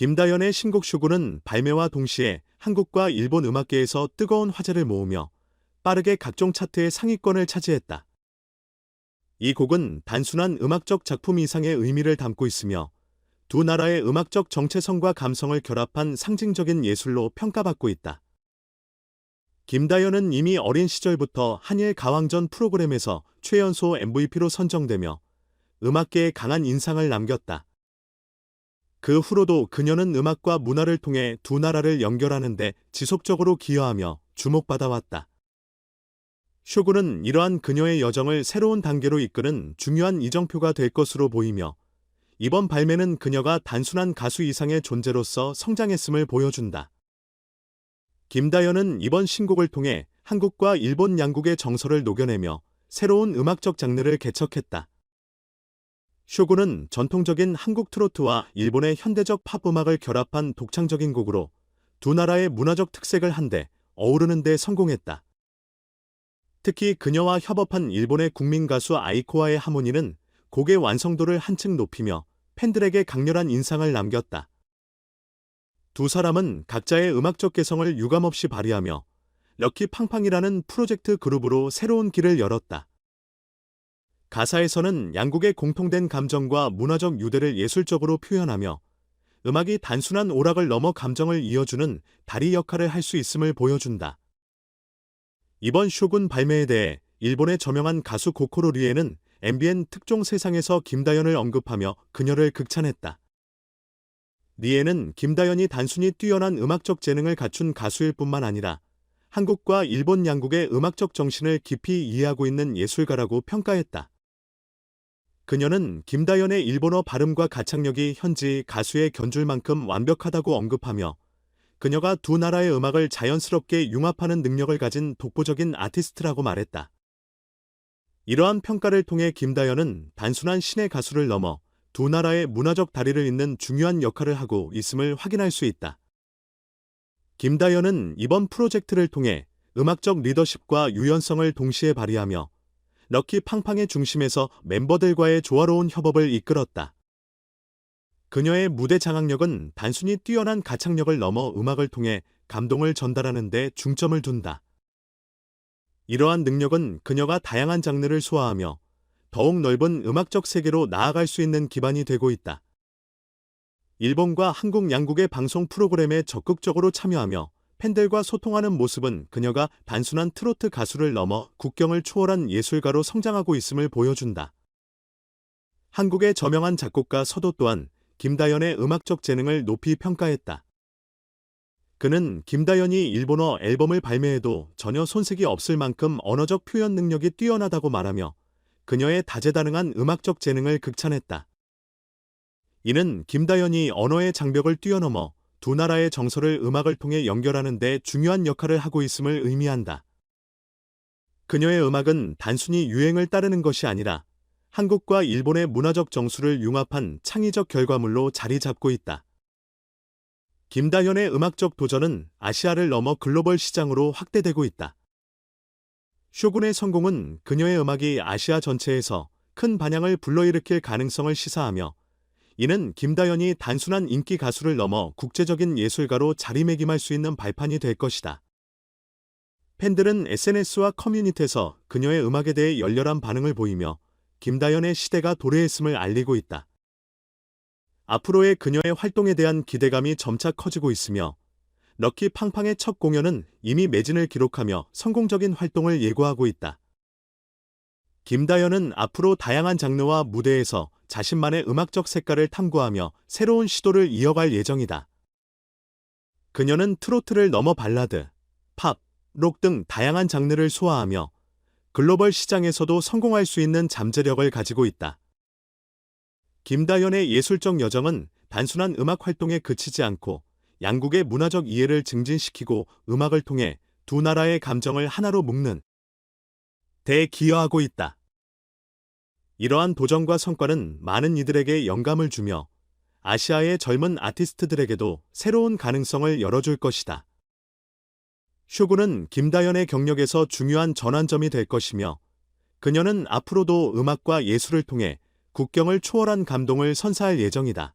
김다연의 신곡 쇼군은 발매와 동시에 한국과 일본 음악계에서 뜨거운 화제를 모으며 빠르게 각종 차트의 상위권을 차지했다. 이 곡은 단순한 음악적 작품 이상의 의미를 담고 있으며 두 나라의 음악적 정체성과 감성을 결합한 상징적인 예술로 평가받고 있다. 김다연은 이미 어린 시절부터 한일 가왕전 프로그램에서 최연소 MVP로 선정되며 음악계에 강한 인상을 남겼다. 그 후로도 그녀는 음악과 문화를 통해 두 나라를 연결하는 데 지속적으로 기여하며 주목받아왔다. 쇼군은 이러한 그녀의 여정을 새로운 단계로 이끄는 중요한 이정표가 될 것으로 보이며 이번 발매는 그녀가 단순한 가수 이상의 존재로서 성장했음을 보여준다. 김다연은 이번 신곡을 통해 한국과 일본 양국의 정서를 녹여내며 새로운 음악적 장르를 개척했다. 쇼군은 전통적인 한국 트로트와 일본의 현대적 팝 음악을 결합한 독창적인 곡으로 두 나라의 문화적 특색을 한데 어우르는 데 성공했다. 특히 그녀와 협업한 일본의 국민 가수 아이코와의 하모니는 곡의 완성도를 한층 높이며 팬들에게 강렬한 인상을 남겼다. 두 사람은 각자의 음악적 개성을 유감없이 발휘하며 럭키 팡팡이라는 프로젝트 그룹으로 새로운 길을 열었다. 가사에서는 양국의 공통된 감정과 문화적 유대를 예술적으로 표현하며 음악이 단순한 오락을 넘어 감정을 이어주는 다리 역할을 할 수 있음을 보여준다. 이번 쇼군 발매에 대해 일본의 저명한 가수 고코로 리에는 MBN 특종 세상에서 김다연을 언급하며 그녀를 극찬했다. 리에는 김다연이 단순히 뛰어난 음악적 재능을 갖춘 가수일 뿐만 아니라 한국과 일본 양국의 음악적 정신을 깊이 이해하고 있는 예술가라고 평가했다. 그녀는 김다연의 일본어 발음과 가창력이 현지 가수의 견줄만큼 완벽하다고 언급하며 그녀가 두 나라의 음악을 자연스럽게 융합하는 능력을 가진 독보적인 아티스트라고 말했다. 이러한 평가를 통해 김다연은 단순한 신의 가수를 넘어 두 나라의 문화적 다리를 잇는 중요한 역할을 하고 있음을 확인할 수 있다. 김다연은 이번 프로젝트를 통해 음악적 리더십과 유연성을 동시에 발휘하며 럭키 팡팡의 중심에서 멤버들과의 조화로운 협업을 이끌었다. 그녀의 무대 장악력은 단순히 뛰어난 가창력을 넘어 음악을 통해 감동을 전달하는 데 중점을 둔다. 이러한 능력은 그녀가 다양한 장르를 소화하며 더욱 넓은 음악적 세계로 나아갈 수 있는 기반이 되고 있다. 일본과 한국 양국의 방송 프로그램에 적극적으로 참여하며 팬들과 소통하는 모습은 그녀가 단순한 트로트 가수를 넘어 국경을 초월한 예술가로 성장하고 있음을 보여준다. 한국의 저명한 작곡가 서도 또한 김다연의 음악적 재능을 높이 평가했다. 그는 김다연이 일본어 앨범을 발매해도 전혀 손색이 없을 만큼 언어적 표현 능력이 뛰어나다고 말하며 그녀의 다재다능한 음악적 재능을 극찬했다. 이는 김다연이 언어의 장벽을 뛰어넘어 두 나라의 정서를 음악을 통해 연결하는 데 중요한 역할을 하고 있음을 의미한다. 그녀의 음악은 단순히 유행을 따르는 것이 아니라 한국과 일본의 문화적 정수를 융합한 창의적 결과물로 자리 잡고 있다. 김다현의 음악적 도전은 아시아를 넘어 글로벌 시장으로 확대되고 있다. 쇼군의 성공은 그녀의 음악이 아시아 전체에서 큰 반향을 불러일으킬 가능성을 시사하며 이는 김다연이 단순한 인기 가수를 넘어 국제적인 예술가로 자리매김할 수 있는 발판이 될 것이다. 팬들은 SNS와 커뮤니티에서 그녀의 음악에 대해 열렬한 반응을 보이며 김다연의 시대가 도래했음을 알리고 있다. 앞으로의 그녀의 활동에 대한 기대감이 점차 커지고 있으며 럭키 팡팡의 첫 공연은 이미 매진을 기록하며 성공적인 활동을 예고하고 있다. 김다연은 앞으로 다양한 장르와 무대에서 자신만의 음악적 색깔을 탐구하며 새로운 시도를 이어갈 예정이다. 그녀는 트로트를 넘어 발라드, 팝, 록 등 다양한 장르를 소화하며 글로벌 시장에서도 성공할 수 있는 잠재력을 가지고 있다. 김다연의 예술적 여정은 단순한 음악 활동에 그치지 않고 양국의 문화적 이해를 증진시키고 음악을 통해 두 나라의 감정을 하나로 묶는 대 기여하고 있다. 이러한 도전과 성과는 많은 이들에게 영감을 주며 아시아의 젊은 아티스트들에게도 새로운 가능성을 열어줄 것이다. 쇼군은 김다연의 경력에서 중요한 전환점이 될 것이며 그녀는 앞으로도 음악과 예술을 통해 국경을 초월한 감동을 선사할 예정이다.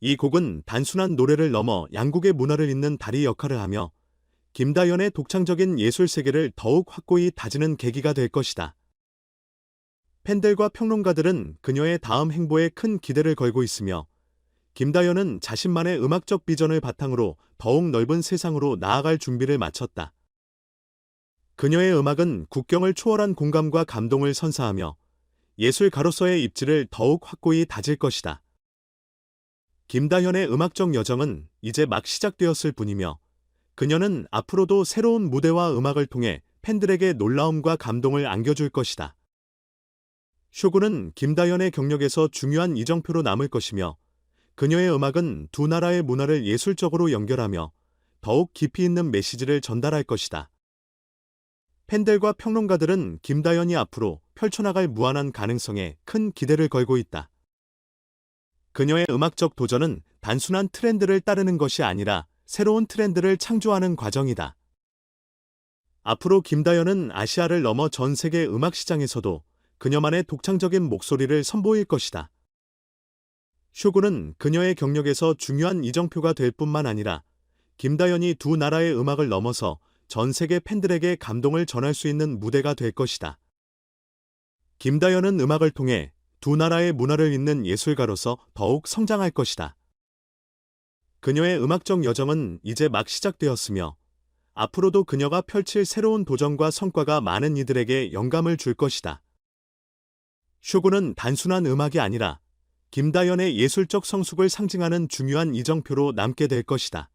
이 곡은 단순한 노래를 넘어 양국의 문화를 잇는 다리 역할을 하며 김다연의 독창적인 예술 세계를 더욱 확고히 다지는 계기가 될 것이다. 팬들과 평론가들은 그녀의 다음 행보에 큰 기대를 걸고 있으며 김다연은 자신만의 음악적 비전을 바탕으로 더욱 넓은 세상으로 나아갈 준비를 마쳤다. 그녀의 음악은 국경을 초월한 공감과 감동을 선사하며 예술가로서의 입지를 더욱 확고히 다질 것이다. 김다현의 음악적 여정은 이제 막 시작되었을 뿐이며 그녀는 앞으로도 새로운 무대와 음악을 통해 팬들에게 놀라움과 감동을 안겨줄 것이다. 쇼군은 김다현의 경력에서 중요한 이정표로 남을 것이며 그녀의 음악은 두 나라의 문화를 예술적으로 연결하며 더욱 깊이 있는 메시지를 전달할 것이다. 팬들과 평론가들은 김다연이 앞으로 펼쳐나갈 무한한 가능성에 큰 기대를 걸고 있다. 그녀의 음악적 도전은 단순한 트렌드를 따르는 것이 아니라 새로운 트렌드를 창조하는 과정이다. 앞으로 김다연은 아시아를 넘어 전 세계 음악 시장에서도 그녀만의 독창적인 목소리를 선보일 것이다. 쇼군은 그녀의 경력에서 중요한 이정표가 될 뿐만 아니라 김다연이 두 나라의 음악을 넘어서 전 세계 팬들에게 감동을 전할 수 있는 무대가 될 것이다. 김다연은 음악을 통해 두 나라의 문화를 잇는 예술가로서 더욱 성장할 것이다. 그녀의 음악적 여정은 이제 막 시작되었으며 앞으로도 그녀가 펼칠 새로운 도전과 성과가 많은 이들에게 영감을 줄 것이다. 쇼군은 단순한 음악이 아니라 김다연의 예술적 성숙을 상징하는 중요한 이정표로 남게 될 것이다.